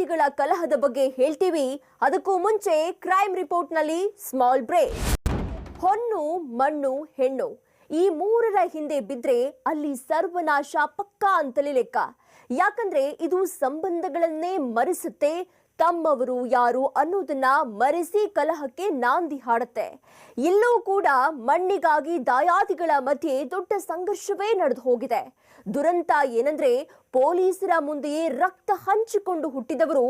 ದಾಯಾದಿಗಳ ಕಲಹದ ಬಗ್ಗೆ ಹೇಳ್ತೀವಿ. ಅದಕ್ಕೂ ಮುಂಚೆ ಕ್ರೈಮ್ ರಿಪೋರ್ಟ್ನಲ್ಲಿ ಸ್ಮಾಲ್ ಬ್ರೇಕ್. ಹೊನ್ನು, ಮಣ್ಣು, ಹೆಣ್ಣು. ಈ ಮೂರರ ಹಿಂದೆ ಬಿದ್ರೆ ಅಲ್ಲಿ ಸರ್ವನಾಶ ಪಕ್ಕಾ ಅಂತಲೇ ಲೆಕ್ಕ. ಯಾಕಂದ್ರೆ ಇದು ಸಂಬಂಧಗಳನ್ನೇ ಮರೆಸುತ್ತೆ ತಮ್ಮವರು ಯಾರು ಅನ್ನೋದನ್ನ ಮರೆಸಿ ಕಲಹಕ್ಕೆ ನಾಂದಿ ಹಾಡುತ್ತೆ. ಇಲ್ಲೂ ಕೂಡ ಮಣ್ಣಿಗಾಗಿ ದಾಯಾದಿಗಳ ಮಧ್ಯೆ ದೊಡ್ಡ ಸಂಘರ್ಷವೇ ನಡೆದು ಹೋಗಿದೆ. ದುರಂತ ಏನಂದ್ರೆ ಪೊಲೀಸರ ಮುಂದೆಯೇ ರಕ್ತ ಹಂಚಿಕೊಂಡು ಹುಟ್ಟಿದವರು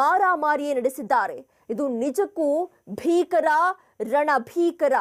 ಮಾರಾಮಾರಿಯೇ ನಡೆಸಿದ್ದಾರೆ. ಇದು ನಿಜಕ್ಕೂ ಭೀಕರ, ರಣಭೀಕರ.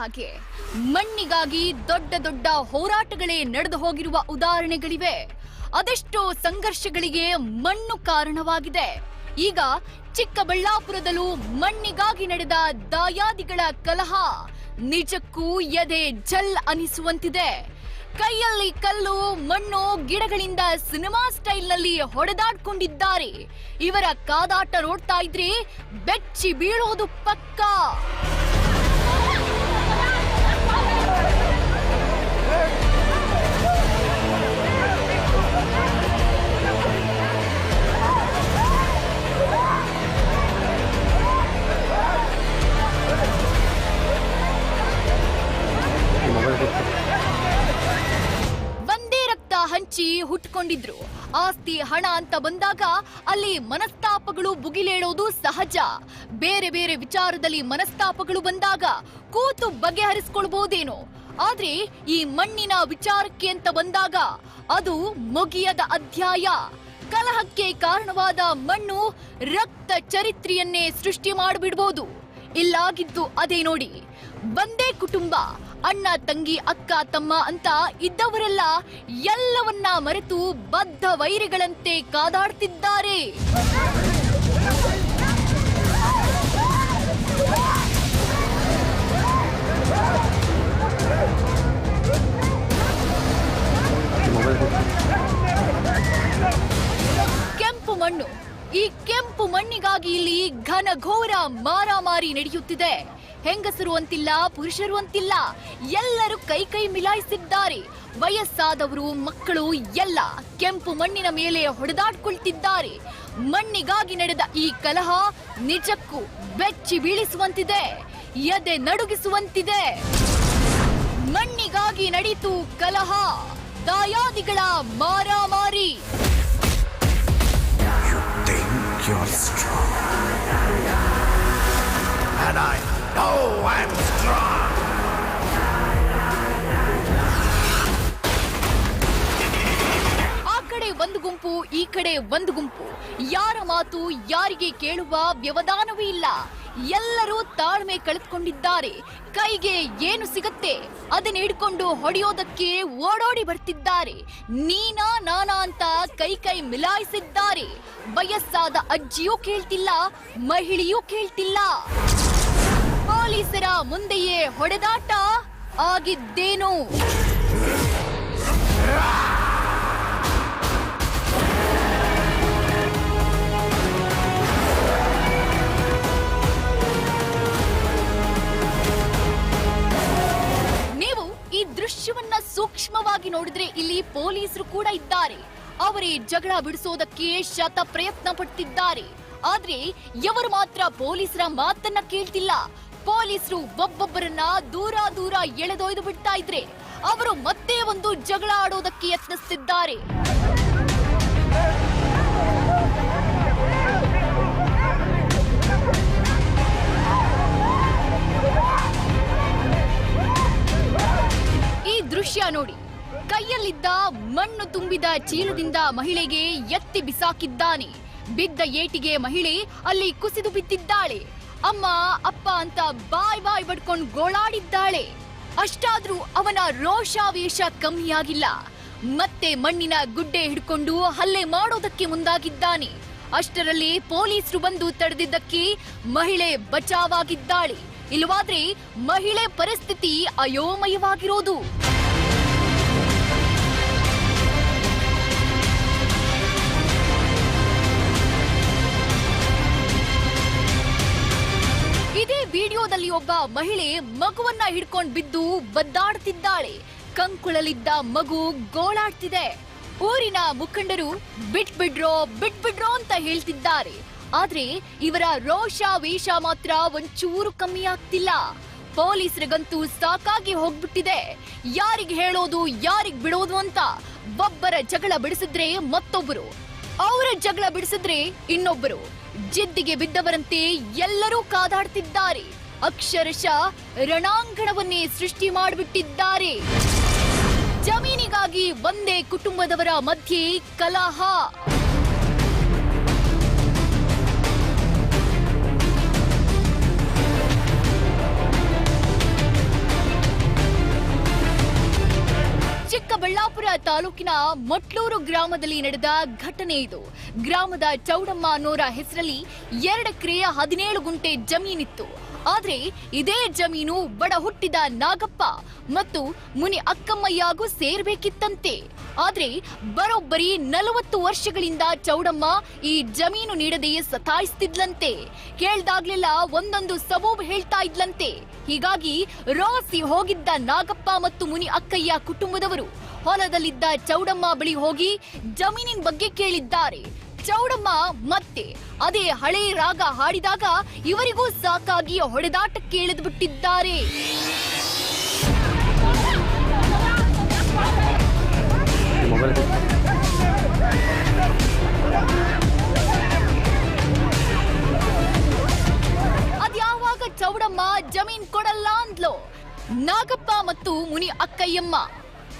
ಹಾಗೆ. ಮಣ್ಣಿಗಾಗಿ ದೊಡ್ಡ ದೊಡ್ಡ ಹೋರಾಟಗಳೇ ನಡೆದು ಹೋಗಿರುವ ಉದಾಹರಣೆಗಳಿವೆ. ಅದೆಷ್ಟೋ ಸಂಘರ್ಷಗಳಿಗೆ ಮಣ್ಣು ಕಾರಣವಾಗಿದೆ. ಈಗ ಚಿಕ್ಕಬಳ್ಳಾಪುರದಲ್ಲೂ ಮಣ್ಣಿಗಾಗಿ ನಡೆದ ದಾಯಾದಿಗಳ ಕಲಹ ನಿಜಕ್ಕೂ ಎದೆ ಜಲ್ ಅನಿಸುವಂತಿದೆ. ಕೈಯಲ್ಲಿ ಕಲ್ಲು, ಮಣ್ಣು, ಗಿಡಗಳಿಂದ ಸಿನಿಮಾ ಸ್ಟೈಲ್ನಲ್ಲಿ ಹೊಡೆದಾಡ್ಕೊಂಡಿದ್ದಾರೆ. ಇವರ ಕಾದಾಟ ನೋಡ್ತಾ ಇದ್ರೆ ಬೆಚ್ಚಿ ಬೀಳೋದು ಪಕ್ಕಾ. ಹಂಚಿ ಹುಟ್ಕೊಂಡಿದ್ರು. ಆಸ್ತಿ, ಹಣ ಅಂತ ಬಂದಾಗ ಅಲ್ಲಿ ಮನಸ್ತಾಪಗಳು ಬುಗಿಲೇಳೋದು ಸಹಜ. ಬೇರೆ ಬೇರೆ ವಿಚಾರದಲ್ಲಿ ಮನಸ್ತಾಪಗಳು ಬಂದಾಗ ಕೂತು ಬಗೆಹರಿಸ್ಕೊಳ್ಬಹುದೇನೋ ಆದ್ರೆ ಈ ಮಣ್ಣಿನ ವಿಚಾರಕ್ಕೆ ಅಂತ ಬಂದಾಗ ಅದು ಮುಗಿಯದ ಅಧ್ಯಾಯ. ಕಲಹಕ್ಕೆ ಕಾರಣವಾದ ಮಣ್ಣು ರಕ್ತ ಚರಿತ್ರೆಯನ್ನೇ ಸೃಷ್ಟಿ ಮಾಡಿಬಿಡ್ಬೋದು. ಇಲ್ಲಾಗಿದ್ದು ಅದೇ ನೋಡಿ. ಒಂದೇ ಕುಟುಂಬ, ಅಣ್ಣ, ತಂಗಿ, ಅಕ್ಕ, ತಮ್ಮ ಅಂತ ಇದ್ದವರೆಲ್ಲ ಎಲ್ಲವನ್ನ ಮರೆತು ಬದ್ಧ ವೈರಿಗಳಂತೆ ಕಾದಾಡ್ತಿದ್ದಾರೆ. ಕೆಂಪು ಮಣ್ಣು. ಈ ಕೆಂಪು ಮಣ್ಣಿಗಾಗಿ ಇಲ್ಲಿ ಘನಘೋರ ಮಾರಾಮಾರಿ ನಡೆಯುತ್ತಿದೆ. ಹೆಂಗಸರು ಅಂತಿಲ್ಲ, ಪುರುಷರು ಅಂತಿಲ್ಲ, ಎಲ್ಲರೂ ಕೈ ಕೈ ಮಿಲಾಯಿಸಿದ್ದಾರೆ. ವಯಸ್ಸಾದವರು, ಮಕ್ಕಳು ಎಲ್ಲ ಕೆಂಪು ಮಣ್ಣಿನ ಮೇಲೆ ಹೊಡೆದಾಡ್ಕೊಳ್ತಿದ್ದಾರೆ. ಮಣ್ಣಿಗಾಗಿ ನಡೆದ ಈ ಕಲಹ ನಿಜಕ್ಕೂ ಬೆಚ್ಚಿ ಬೀಳಿಸುವಂತಿದೆ, ಎದೆ ನಡುಗಿಸುವಂತಿದೆ. ಮಣ್ಣಿಗಾಗಿ ನಡೀತು ಕಲಹ, ದಾಯಾದಿಗಳ ಮಾರಾಮಾರಿ. ಕಡೆ ಒಂದು ಗುಂಪು. ಯಾರ ಮಾತು ಯಾರಿಗೆ ಕೇಳುವ ವ್ಯವಧಾನವೂ ಇಲ್ಲ. ಎಲ್ಲರೂ ತಾಳ್ಮೆ ಕಳೆದುಕೊಂಡಿದ್ದಾರೆ. ಕೈಗೆ ಏನು ಸಿಗತ್ತೆ ಅದನ್ನ ಹಿಡ್ಕೊಂಡು ಹೊಡೆಯೋದಕ್ಕೆ ಓಡೋಡಿ ಬರ್ತಿದ್ದಾರೆ. ನೀನಾ ನಾನಾ ಅಂತ ಕೈ ಕೈ ಮಿಲಾಯಿಸಿದ್ದಾರೆ. ವಯಸ್ಸಾದ ಅಜ್ಜಿಯೂ ಕೇಳ್ತಿಲ್ಲ, ಮಹಿಳೆಯೂ ಕೇಳ್ತಿಲ್ಲ. ಪೊಲೀಸರ ಮುಂದೆಯೇ ಹೊಡೆದಾಟ ಆಗಿದ್ದೇನು? ನೋಡಿದ್ರೆ ಇಲ್ಲಿ ಪೊಲೀಸರು ಕೂಡ ಇದ್ದಾರೆ. ಅವರೇ ಜಗಳ ಬಿಡಿಸೋದಕ್ಕೆ ಶತ ಪ್ರಯತ್ನ ಪಡ್ತಿದ್ದಾರೆ. ಆದ್ರೆ ಎವರು ಮಾತ್ರ ಪೊಲೀಸರ ಮಾತನ್ನ ಕೇಳ್ತಿಲ್ಲ. ಪೊಲೀಸರು ಒಬ್ಬೊಬ್ಬರನ್ನ ದೂರ ದೂರ ಎಳೆದೊಯ್ದು ಬಿಡ್ತಾ ಇದ್ರೆ ಅವರು ಮತ್ತೆ ಒಂದು ಜಗಳ ಆಡೋದಕ್ಕೆ ಯತ್ನಿಸ್ತಿದ್ದಾರೆ. ಈ ದೃಶ್ಯ ನೋಡಿ. ಕೈಯಲ್ಲಿದ್ದ ಮಣ್ಣು ತುಂಬಿದ ಚೀಲದಿಂದ ಮಹಿಳೆಗೆ ಎತ್ತಿ ಬಿಸಾಕಿದ್ದಾನೆ. ಬಿದ್ದ ಏಟಿಗೆ ಮಹಿಳೆ ಅಲ್ಲಿ ಕುಸಿದು ಬಿದ್ದಿದ್ದಾಳೆ. ಅಮ್ಮ, ಅಪ್ಪ ಅಂತ ಬಾಯ್ ಬಾಯ್ ಬಡ್ಕೊಂಡು ಗೋಳಾಡಿದ್ದಾಳೆ. ಅಷ್ಟಾದ್ರೂ ಅವನ ರೋಷಾವೇಶ ಕಮ್ಮಿಯಾಗಿಲ್ಲ. ಮತ್ತೆ ಮಣ್ಣಿನ ಗುಡ್ಡೆ ಹಿಡ್ಕೊಂಡು ಹಲ್ಲೆ ಮಾಡೋದಕ್ಕೆ ಮುಂದಾಗಿದ್ದಾನೆ. ಅಷ್ಟರಲ್ಲಿ ಪೊಲೀಸರು ಬಂದು ತಡೆದಿದ್ದಕ್ಕೆ ಮಹಿಳೆ ಬಚಾವಾಗಿದ್ದಾಳೆ ಇಲ್ಲವಾದ್ರೆ ಮಹಿಳೆ ಪರಿಸ್ಥಿತಿ ಅಯೋಮಯವಾಗಿರೋದು. ವಿಡಿಯೋದಲ್ಲಿ ಒಬ್ಬ ಮಹಿಳೆ ಮಗುವನ್ನ ಹಿಡ್ಕೊಂಡ್ ಬಿದ್ದು ಬದ್ದಾಡ್ತಿದ್ದಾಳೆ ಕಂಕುಳಲಿದ್ದ ಮಗು ಗೋಳಾಡ್ತಿದೆ. ಊರಿನ ಮುಖಂಡರು, ಬಿಟ್ ಬಿಡ್್ರೋ ಅಂತ ಹೇಳ್ತಿದ್ದಾರೆ. ಆದ್ರೆ ಇವರ ರೋಷ, ವೇಷ ಮಾತ್ರ ಒಂಚೂರು ಕಮ್ಮಿ ಆಗ್ತಿಲ್ಲ. ಪೊಲೀಸರಿಗಂತೂ ಸಾಕಾಗಿ ಹೋಗ್ಬಿಟ್ಟಿದೆ. ಯಾರಿಗ್ ಹೇಳೋದು, ಯಾರಿಗ್ ಬಿಡೋದು ಅಂತ ಒಬ್ಬರ ಜಗಳ ಬಿಡಿಸಿದ್ರೆ ಮತ್ತೊಬ್ಬರು ಅವರ ಜಗಳ ಬಿಡಿಸಿದ್ರೆ ಇನ್ನೊಬ್ಬರು ಜಿದ್ದಿಗೆ ಬಿದ್ದವರಂತೆ ಎಲ್ಲರೂ ಕಾದಾಡ್ತಿದ್ದಾರೆ. ಅಕ್ಷರಶಃ ರಣಾಂಗಣವನ್ನೇ ಸೃಷ್ಟಿ ಮಾಡಿಬಿಟ್ಟಿದ್ದಾರೆ. ಜಮೀನಿಗಾಗಿ ಒಂದೇ ಕುಟುಂಬದವರ ಮಧ್ಯೆ ಕಲಹ. ಚಿಕ್ಕಬಳ್ಳಾಪುರ ತಾಲೂಕಿನ ಮೊಟ್ಲೂರು ಗ್ರಾಮದಲ್ಲಿ ನಡೆದ ಘಟನೆ ಇದು. ಗ್ರಾಮದ ಚೌಡಮ್ಮ ಅನ್ನೋರ ಹೆಸರಲ್ಲಿ ಎರಡಕ್ರೆಯ ಹದಿನೇಳು ಗುಂಟೆ ಜಮೀನಿತ್ತು. ಆದ್ರೆ ಇದೇ ಜಮೀನು ಬಡ ಹುಟ್ಟಿದ ನಾಗಪ್ಪ ಮತ್ತು ಮುನಿ ಅಕ್ಕಮ್ಮಯ್ಯಾಗೂ ಸೇರ್ಬೇಕಿತ್ತಂತೆ. ಆದ್ರೆ ಬರೋಬ್ಬರಿ ನಲವತ್ತು ವರ್ಷಗಳಿಂದ ಚೌಡಮ್ಮ ಈ ಜಮೀನು ನೀಡದೆಯೇ ಸತಾಯಿಸ್ತಿದ್ಲಂತೆ. ಕೇಳ್ದಾಗ್ಲೆಲ್ಲ ಒಂದೊಂದು ಸಬೂಬ್ ಹೇಳ್ತಾ ಇದ್ಲಂತೆ. ಹೀಗಾಗಿ ರೋಸಿ ಹೋಗಿದ್ದ ನಾಗಪ್ಪ ಮತ್ತು ಮುನಿ ಅಕ್ಕಯ್ಯ ಕುಟುಂಬದವರು, ಹೊಲದಲ್ಲಿದ್ದ ಚೌಡಮ್ಮ ಬಳಿ ಹೋಗಿ ಜಮೀನಿನ ಬಗ್ಗೆ ಕೇಳಿದ್ದಾರೆ. ಚೌಡಮ್ಮ ಮತ್ತೆ ಅದೇ ಹಳೆ ರಾಗ ಹಾಡಿದಾಗ ಇವರಿಗೂ ಸಾಕಾಗಿ ಹೊಡೆದಾಟಕ್ಕೆ ಇಳಿದು ಬಿಟ್ಟಿದ್ದಾರೆ ಅದ್ಯಾವಾಗ ಚೌಡಮ್ಮ ಜಮೀನ್ ಕೊಡಲ್ಲ ಅಂದ್ಲು? ನಾಗಪ್ಪ ಮತ್ತು ಮುನಿ ಅಕ್ಕಯ್ಯಮ್ಮ.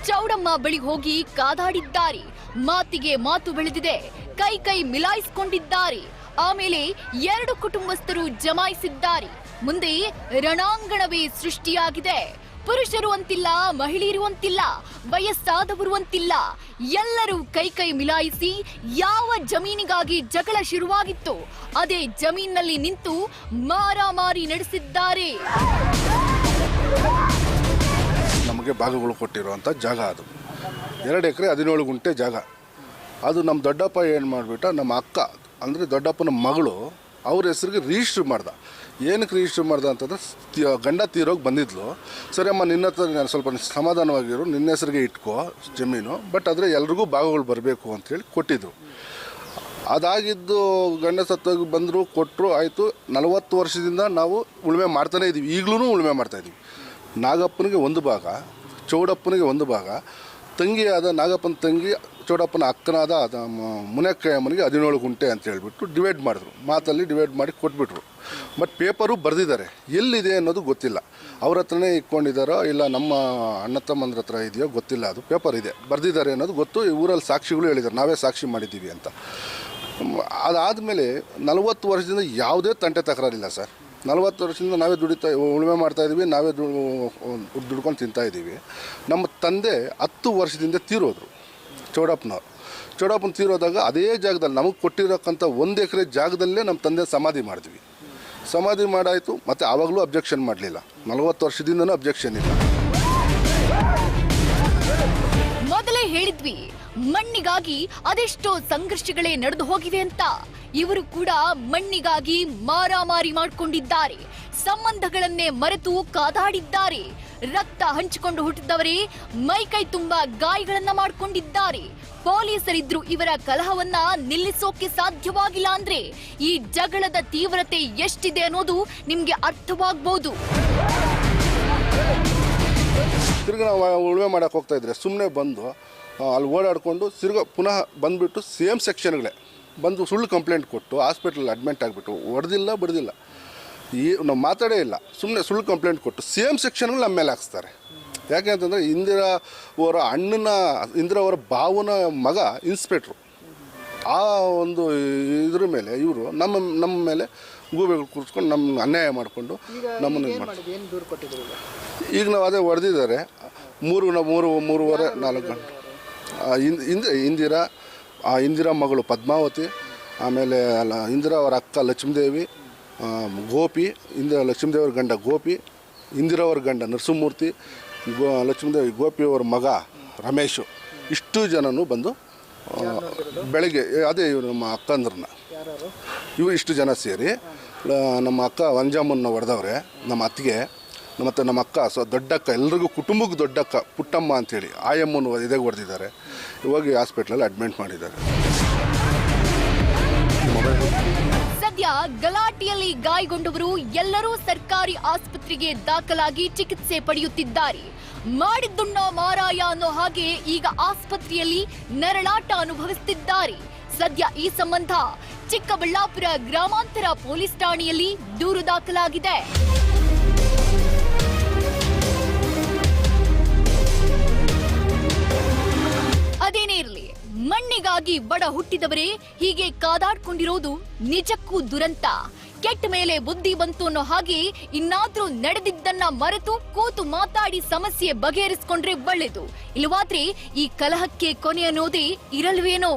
ಚೌಡಮ್ಮ ಬಳಿ ಹೋಗಿ ಕಾದಾಡಿದ್ದಾರೆ. ಮಾತಿಗೆ ಮಾತು ಬೆಳೆದಿದೆ. ಕೈ ಕೈ ಮಿಲಾಯಿಸಿಕೊಂಡಿದ್ದಾರೆ. ಆಮೇಲೆ ಎರಡು ಕುಟುಂಬಸ್ಥರು ಜಮಾಯಿಸಿದ್ದಾರೆ. ಮುಂದೆ ರಣಾಂಗಣವೇ ಸೃಷ್ಟಿಯಾಗಿದೆ. ಪುರುಷರು ಅಂತಿಲ್ಲ, ಮಹಿಳೆಯರು ಅಂತಿಲ್ಲ, ವಯಸ್ಸಾದವರು ಅಂತಿಲ್ಲ. ಎಲ್ಲರೂ ಕೈ ಕೈ ಮಿಲಾಯಿಸಿ ಯಾವ ಜಮೀನಿಗಾಗಿ ಜಗಳ ಶುರುವಾಗಿತ್ತು, ಅದೇ ಜಮೀನಿನಲ್ಲಿ ನಿಂತು ಮಾರಾಮಾರಿ ನಡೆಸಿದ್ದಾರೆ. ನಮಗೆ ಭಾಗಗಳು ಕೊಟ್ಟಿರುವಂಥ ಜಾಗ ಅದು. ಎರಡು ಎಕರೆ ಹದಿನೇಳು ಗುಂಟೆ ಜಾಗ. ಅದು ನಮ್ಮ ದೊಡ್ಡಪ್ಪ ಏನು ಮಾಡಿಬಿಟ್ಟ, ನಮ್ಮ ಅಕ್ಕ, ಅಂದರೆ ದೊಡ್ಡಪ್ಪನ ಮಗಳು ಅವ್ರ ಹೆಸ್ರಿಗೆ ರಿಜಿಸ್ಟ್ರ್ ಮಾಡ್ದ. ಏನಕ್ಕೆ ರಿಜಿಸ್ಟ್ರ್ ಮಾಡ್ದ ಅಂತಂದ್ರೆ ಗಂಡ ತೀರೋಗಿ ಬಂದಿದ್ಲು. ಸರಿ ಅಮ್ಮ ನಿನ್ನ ಹತ್ರ ನಾನು ಸ್ವಲ್ಪ ಸಮಾಧಾನವಾಗಿರು, ನಿನ್ನ ಹೆಸರಿಗೆ ಇಟ್ಕೋ ಜಮೀನು ಬಟ್ ಆದರೆ ಎಲ್ರಿಗೂ ಭಾಗಗಳು ಬರಬೇಕು ಅಂಥೇಳಿ ಕೊಟ್ಟಿದ್ರು. ಅದಾಗಿದ್ದು ಗಂಡ ಸತ್ತೋಗಿ ಬಂದರು ಕೊಟ್ಟರು ಆಯಿತು. ನಲವತ್ತು ವರ್ಷದಿಂದ ನಾವು ಉಳುಮೆ ಮಾಡ್ತಾನೇ ಇದ್ದೀವಿ ಈಗಲೂ ಉಳುಮೆ ಮಾಡ್ತಾಯಿದ್ದೀವಿ ನಾಗಪ್ಪನಿಗೆ ಒಂದು ಭಾಗ, ಚೌಡಪ್ಪನಿಗೆ ಒಂದು ಭಾಗ, ತಂಗಿಯಾದ ನಾಗಪ್ಪನ ತಂಗಿ, ಚೌಡಪ್ಪನ ಅಕ್ಕನಾದ ಮುನಕ್ಕಯ್ಯಮ್ಮನಿಗೆ ಹದಿನೇಳು ಗುಂಟೆ ಅಂತ ಹೇಳಿಬಿಟ್ಟು ಡಿವೈಡ್ ಮಾಡಿದ್ರು. ಮಾತಲ್ಲಿ ಡಿವೈಡ್ ಮಾಡಿ ಕೊಟ್ಬಿಟ್ರು. ಬಟ್ ಪೇಪರು ಬರೆದಿದ್ದಾರೆ. ಎಲ್ಲಿದೆ ಅನ್ನೋದು ಗೊತ್ತಿಲ್ಲ. ಅವ್ರ ಹತ್ರನೇ ಇಟ್ಕೊಂಡಿದ್ದಾರೋ ಇಲ್ಲ ನಮ್ಮ ಅಣ್ಣ ತಮ್ಮಂದ್ರ ಹತ್ರ ಇದೆಯೋ ಗೊತ್ತಿಲ್ಲ. ಅದು ಪೇಪರ್ ಇದೆ. ಬರೆದಿದ್ದಾರೆ ಅನ್ನೋದು ಗೊತ್ತು. ಈ ಊರಲ್ಲಿ ಸಾಕ್ಷಿಗಳು ಹೇಳಿದ್ದಾರೆ. ನಾವೇ ಸಾಕ್ಷಿ ಮಾಡಿದ್ದೀವಿ ಅಂತ. ಅದಾದಮೇಲೆ ನಲವತ್ತು ವರ್ಷದಿಂದ ಯಾವುದೇ ತಂಟೆ ತಕರಾರಿಲ್ಲ ಸರ್. ನಲವತ್ತು ವರ್ಷದಿಂದ ನಾವೇ ದುಡಿತಾ ಉಳುಮೆ ಮಾಡ್ತಾ ಇದ್ದೀವಿ ನಾವೇ ದು ದುಡ್ಕೊಂಡು ತಿಂತಾ ಇದ್ದೀವಿ ನಮ್ಮ ತಂದೆ ಹತ್ತು ವರ್ಷದಿಂದ ತೀರೋದ್ರು, ಚೌಡಪ್ಪನವ್ರು. ಚೌಡಪ್ಪನ ತೀರೋದಾಗ ಅದೇ ಜಾಗದಲ್ಲಿ ನಮಗೆ ಕೊಟ್ಟಿರೋಕ್ಕಂಥ ಒಂದು ಎಕರೆ ಜಾಗದಲ್ಲೇ ನಮ್ಮ ತಂದೆ ಸಮಾಧಿ ಮಾಡಿದ್ವಿ. ಸಮಾಧಿ ಮಾಡಾಯಿತು, ಮತ್ತು ಆವಾಗಲೂ ಅಬ್ಜೆಕ್ಷನ್ ಮಾಡಲಿಲ್ಲ. ನಲವತ್ತು ವರ್ಷದಿಂದನೂ ಅಬ್ಜೆಕ್ಷನ್ ಇಲ್ಲ. ಮಣ್ಣಿಗಾಗಿ ಅದೆಷ್ಟೋ ಸಂಘರ್ಷಗಳೇ ನಡೆದು ಹೋಗಿವೆ ಅಂತ. ಇವರು ಕೂಡ ಮಣ್ಣಿಗಾಗಿ ಮಾರಾಮಾರಿ ಮಾಡಿಕೊಂಡಿದ್ದಾರೆ. ಸಂಬಂಧಗಳನ್ನೇ ಮರೆತು ಕಾದಾಡಿದ್ದಾರೆ. ರಕ್ತ ಹಂಚಿಕೊಂಡು ಹುಟ್ಟಿದವರೇ ಮೈಕೈ ತುಂಬಾ ಗಾಯಗಳನ್ನ ಮಾಡಿಕೊಂಡಿದ್ದಾರೆ. ಪೊಲೀಸರಿದ್ರು ಇವರ ಕಲಹವನ್ನ ನಿಲ್ಲಿಸೋಕೆ ಸಾಧ್ಯವಾಗಿಲ್ಲ ಅಂದ್ರೆ ಈ ಜಗಳದ ತೀವ್ರತೆ ಎಷ್ಟಿದೆ ಅನ್ನೋದು ನಿಮ್ಗೆ ಅರ್ಥವಾಗ್ಬೋದು. ತಿರ್ಗಿ ನಾವು ಉಳುಮೆ ಮಾಡೋಕೆ ಹೋಗ್ತಾ ಇದ್ರೆ ಸುಮ್ಮನೆ ಬಂದು ಅಲ್ಲಿ ಓಡಾಡಿಕೊಂಡು ಸಿರ್ಗ ಪುನಃ ಬಂದುಬಿಟ್ಟು ಸೇಮ್ ಸೆಕ್ಷನ್ಗಳೇ ಬಂದು ಸುಳ್ಳು ಕಂಪ್ಲೇಂಟ್ ಕೊಟ್ಟು ಹಾಸ್ಪಿಟ್ಲಲ್ಲಿ ಅಡ್ಮಿಟ್ ಆಗಿಬಿಟ್ಟು ಹೊಡೆದಿಲ್ಲ ಬಿಡ್ದಿಲ್ಲ ಈ ನಾವು ಮಾತಾಡೇ ಇಲ್ಲ. ಸುಮ್ಮನೆ ಸುಳ್ಳು ಕಂಪ್ಲೇಂಟ್ ಕೊಟ್ಟು ಸೇಮ್ ಸೆಕ್ಷನ್ಗಳು ನಮ್ಮ ಮೇಲೆ ಹಾಕ್ಸ್ತಾರೆ. ಯಾಕೆ ಅಂತಂದರೆ ಇಂದಿರಾ ಅವರ ಅಣ್ಣನ ಇಂದಿರಾ ಅವರ ಭಾವನ ಮಗ ಇನ್ಸ್ಪೆಕ್ಟ್ರು ಆ ಒಂದು ಇದ್ರ ಮೇಲೆ ಇವರು ನಮ್ಮ ನಮ್ಮ ಮೇಲೆ ಗೂಬೆಗಳು ಕೂರಿಸ್ಕೊಂಡು ನಮ್ಮ ಅನ್ಯಾಯ ಮಾಡಿಕೊಂಡು ನಮ್ಮನ್ನು ಕೊಟ್ಟಿದ್ರು ಈಗ ನಾವು ಅದೇ ಹೊಡೆದಿದ್ದಾರೆ. ಮೂರು ನಾವು ಮೂರು ಮೂರುವರೆ ನಾಲ್ಕು ಗಂಟೆ. ಇಂದ್ ಇಂದ ಇಂದಿರಾ ಆ ಇಂದಿರಾ ಮಗಳು ಪದ್ಮಾವತಿ ಆಮೇಲೆ ಅಲ್ಲ ಇಂದಿರಾ ಅವರ ಅಕ್ಕ ಲಕ್ಷ್ಮೀದೇವಿ ಗೋಪಿ ಇಂದಿರಾ ಲಕ್ಷ್ಮೀದೇವರ ಗಂಡ ಗೋಪಿ ಇಂದಿರಾವರ ಗಂಡ ನರಸಿಂಹಮೂರ್ತಿ ಗೋ ಲಕ್ಷ್ಮೀದೇವಿ ಗೋಪಿಯವರ ಮಗ ರಮೇಶ್ ಇಷ್ಟು ಜನನೂ ಬಂದು ಬೆಳಗ್ಗೆ ಅದೇ ಇವರು ನಮ್ಮ ಅಕ್ಕಂದ್ರನ್ನ. ಇವು ಇಷ್ಟು ಜನ ಸೇರಿ ನಮ್ಮ ಅಕ್ಕ ವಂಜಾಮನ್ನ ಹೊಡೆದವ್ರೆ ನಮ್ಮ ಅತ್ತಿಗೆ. ಮತ್ತು ನಮ್ಮ ಅಕ್ಕ, ಸೊ ದೊಡ್ಡಕ್ಕ ಎಲ್ರಿಗೂ ಕುಟುಂಬಕ್ಕೆ ದೊಡ್ಡಕ್ಕ ಪುಟ್ಟಮ್ಮ ಅಂತೇಳಿ ಆಯಮ್ಮನ ಎದೆಗೆ ಹೊಡೆದಿದ್ದಾರೆ ಇವಾಗ ಹಾಸ್ಪಿಟ್ಲಲ್ಲಿ ಅಡ್ಮಿಟ್ ಮಾಡಿದ್ದಾರೆ. ಸದ್ಯ ಗಲಾಟೆಯಲ್ಲಿ ಗಾಯಗೊಂಡವರು ಎಲ್ಲರೂ ಸರ್ಕಾರಿ ಆಸ್ಪತ್ರೆಗೆ ದಾಖಲಾಗಿ ಚಿಕಿತ್ಸೆ ಪಡೆಯುತ್ತಿದ್ದಾರೆ. ಮಾಡಿದ್ದುಣ್ಣ ಮಾರಾಯ ಅನ್ನೋ ಹಾಗೆ ಈಗ ಆಸ್ಪತ್ರೆಯಲ್ಲಿ ನರಳಾಟ ಅನುಭವಿಸುತ್ತಿದ್ದಾರೆ ಸದ್ಯ ಈ ಸಂಬಂಧ ಚಿಕ್ಕಬಳ್ಳಾಪುರ ಗ್ರಾಮಾಂತರ ಪೊಲೀಸ್ ಠಾಣೆಯಲ್ಲಿ ದೂರು ದಾಖಲಾಗಿದೆ. ಅದೇನೇ ಇರಲಿ, ಮಣ್ಣಿಗಾಗಿ ಬಡ ಹುಟ್ಟಿದವರೇ ಹೀಗೆ ಕಾದಾಡ್ಕೊಂಡಿರೋದು ನಿಜಕ್ಕೂ ದುರಂತ. ಕೆಟ್ಟ ಮೇಲೆ ಬುದ್ಧಿ ಬಂತು ಅನ್ನೋ ಹಾಗೆ ಇನ್ನಾದ್ರೂ ನಡೆದಿದ್ದನ್ನ ಮರೆತು ಕೂತು ಮಾತಾಡಿ ಸಮಸ್ಯೆ ಬಗೆಹರಿಸಿಕೊಂಡ್ರೆ ಒಳ್ಳೇದು. ಇಲ್ಲವಾದ್ರೆ ಈ ಕಲಹಕ್ಕೆ ಕೊನೆ ಅನ್ನೋದೇ ಇರಲ್ವೇನೋ?